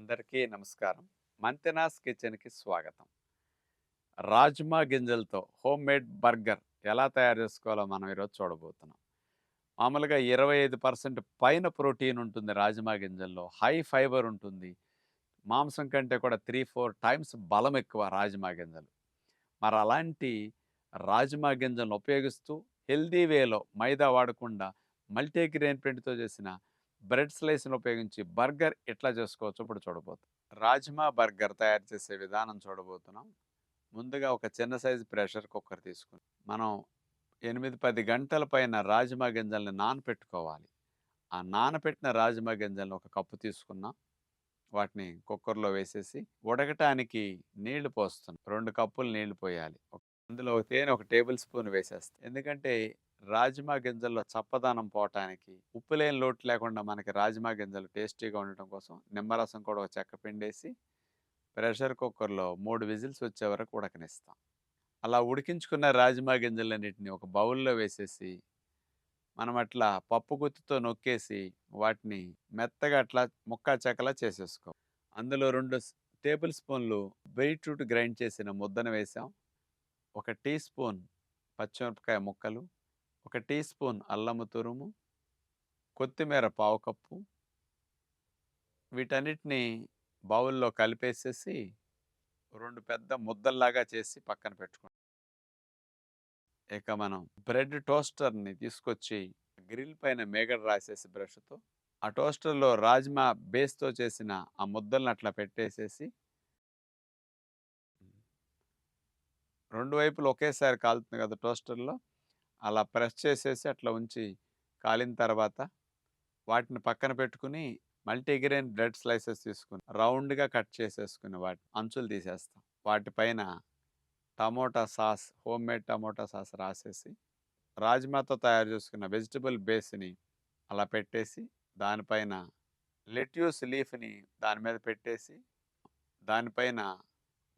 అందరికీ నమస్కారం. మంతెనాస్ కిచెన్కి స్వాగతం. రాజ్మా గింజలతో హోమ్ మేడ్ బర్గర్ ఎలా తయారు చేసుకోవాలో మనం ఈరోజు చూడబోతున్నాం. మామూలుగా ఇరవై ఐదు పర్సెంట్ పైన ప్రోటీన్ ఉంటుంది రాజ్మా గింజల్లో హై ఫైబర్ ఉంటుంది. మాంసం కంటే కూడా త్రీ ఫోర్ టైమ్స్ బలం ఎక్కువ రాజ్మా గింజలు. మరి అలాంటి రాజ్మా గింజలను ఉపయోగిస్తూ హెల్దీ వేలో మైదా వాడకుండా మల్టీగ్రెయిన్ పెంట్తో చేసిన బ్రెడ్ స్లైస్ని ఉపయోగించి బర్గర్ ఎట్లా చేసుకోవచ్చు ఇప్పుడు చూడబోతున్నాం రాజ్మా బర్గర్ తయారు చేసే విధానం చూడబోతున్నాం. ముందుగా ఒక చిన్న సైజు ప్రెషర్ కుక్కర్ తీసుకుని మనం ఎనిమిది పది గంటల పైన రాజ్మా గింజల్ని నానపెట్టుకోవాలి. ఆ నానపెట్టిన రాజ్మా గింజల్ని ఒక కప్పు తీసుకున్నాం. వాటిని కుక్కర్లో వేసేసి ఉడకటానికి నీళ్ళు పోస్తున్నాం. రెండు కప్పులు నీళ్ళు పోయాలి. అందులో ఒక తేనె ఒక టేబుల్ స్పూన్ వేసేస్తాం. ఎందుకంటే రాజ్మా గింజల్లో చప్పదనం పోవటానికి ఉప్పు లేని లోటు లేకుండా మనకి రాజ్మా గింజలు టేస్టీగా ఉండటం కోసం నిమ్మరసం కూడా ఒక చెక్క పిండేసి ప్రెషర్ కుక్కర్లో మూడు విజిల్స్ వచ్చే వరకు ఉడకనిస్తాం. అలా ఉడికించుకున్న రాజ్మా గింజలన్నిటిని ఒక బౌల్లో వేసేసి మనం అట్లా పప్పు గుత్తితో నొక్కేసి వాటిని మెత్తగా అట్లా ముక్కా చెక్కలా చేసేసుకో. అందులో రెండు టేబుల్ స్పూన్లు బీట్రూట్ గ్రైండ్ చేసిన ముద్దను వేసాం. ఒక టీ స్పూన్ పచ్చిమిరపకాయ ముక్కలు ఒక టీ స్పూన్ అల్లము తురుము కొత్తిమీర పావు కప్పు వీటన్నిటిని బౌల్లో కలిపేసేసి రెండు పెద్ద ముద్దల్లాగా చేసి పక్కన పెట్టుకోండి ఇక మనం బ్రెడ్ టోస్టర్ని తీసుకొచ్చి గ్రిల్ పైన మేగడ రాసేసి బ్రష్తో ఆ టోస్టర్లో రాజ్మా బేస్తో చేసిన ఆ ముద్దల్ని అట్లా పెట్టేసేసి రెండు వైపులు ఒకేసారి కాలుతుంది కదా టోస్టర్లో. అలా ప్రెస్ చేసేసి అట్లా ఉంచి కాలిన తర్వాత వాటిని పక్కన పెట్టుకుని మల్టీగ్రెయిన్ బ్రెడ్ స్లైసెస్ తీసుకుని రౌండ్గా కట్ చేసేసుకుని వాటి అంచులు తీసేస్తాం. వాటిపైన tomato sauce home made tomato sauce రాసేసి రాజ్మాతో తయారు చేసుకున్న వెజిటబుల్ బేస్ని అలా పెట్టేసి దానిపైన లెట్యూస్ లీఫ్ని దాని మీద పెట్టేసి దానిపైన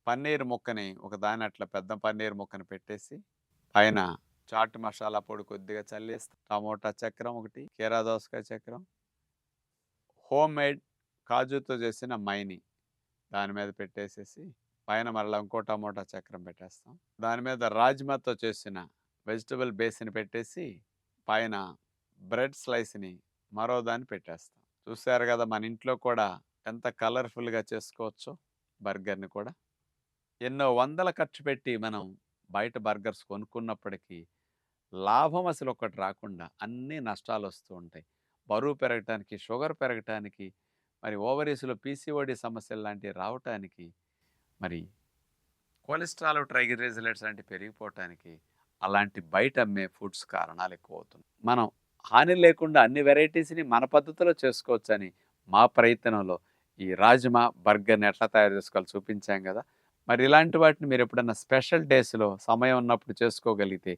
పన్నీర్ ముక్కని ఒక దాని అట్లా పెద్ద పన్నీర్ ముక్కని పెట్టేసి పైన చాట్ మసాలా పొడి కొద్దిగా చల్లేస్తాం. టమోటా చక్రం ఒకటి కీరా దోసకాయ చక్రం. హోమ్ మేడ్ కాజుతో చేసిన మైని దాని మీద పెట్టేసేసి పైన మరలా ఇంకో టమోటా చక్రం పెట్టేస్తాం. దాని మీద రాజ్మాతో చేసిన వెజిటబుల్ బేస్ని పెట్టేసి పైన బ్రెడ్ స్లైస్ని మరో దాన్ని పెట్టేస్తాం. చూసారు కదా మన ఇంట్లో కూడా ఎంత కలర్ఫుల్గా చేసుకోవచ్చో బర్గర్ని కూడా. ఎన్నో వందల ఖర్చు పెట్టి మనం బయట బర్గర్స్ కొనుక్కున్నప్పటికీ లాభం అసలు ఒకటి రాకుండా అన్ని నష్టాలు వస్తూ ఉంటాయి. బరువు పెరగటానికి షుగర్ పెరగటానికి మరి ఓవరీస్లో పీసీఓడి సమస్యలు లాంటివి రావటానికి మరి కొలెస్ట్రాల్ ట్రైగ్లిజరైడ్స్ లాంటివి పెరిగిపోవటానికి అలాంటి బయట అమ్మే ఫుడ్స్ కారణాలు ఎక్కువ అవుతుంది మనం హాని లేకుండా అన్ని వెరైటీస్ని మన పద్ధతిలో చేసుకోవచ్చని మా ప్రయత్నంలో ఈ రాజ్మా బర్గర్ని ఎట్లా తయారు చేసుకోవాలి చూపించాం కదా! మరి ఇలాంటి వాటిని మీరు ఎప్పుడన్నా స్పెషల్ డేస్లో సమయం ఉన్నప్పుడు చేసుకోగలిగితే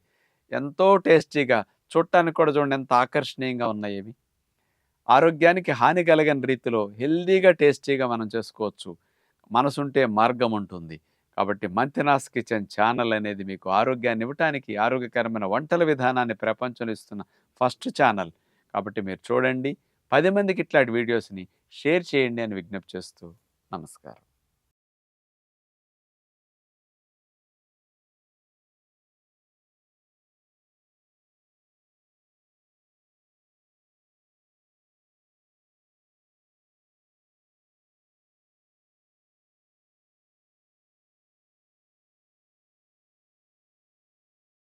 ఎంతో టేస్టీగా చూడటానికి కూడా చూడండి ఎంత ఆకర్షణీయంగా ఉన్నాయి ఇవి. ఆరోగ్యానికి హాని కలగని రీతిలో హెల్దీగా టేస్టీగా మనం చేసుకోవచ్చు. మనసుంటే మార్గం ఉంటుంది. కాబట్టి మంతినాస్ కిచెన్ ఛానల్ అనేది మీకు ఆరోగ్యాన్ని ఇవ్వటానికి ఆరోగ్యకరమైన వంటల విధానాన్ని ప్రపంచంలో ఇస్తున్న ఫస్ట్ ఛానల్. కాబట్టి మీరు చూడండి. పది మందికి ఇట్లాంటి వీడియోస్ని షేర్ చేయండి అని విజ్ఞప్తి చేస్తూ నమస్కారం.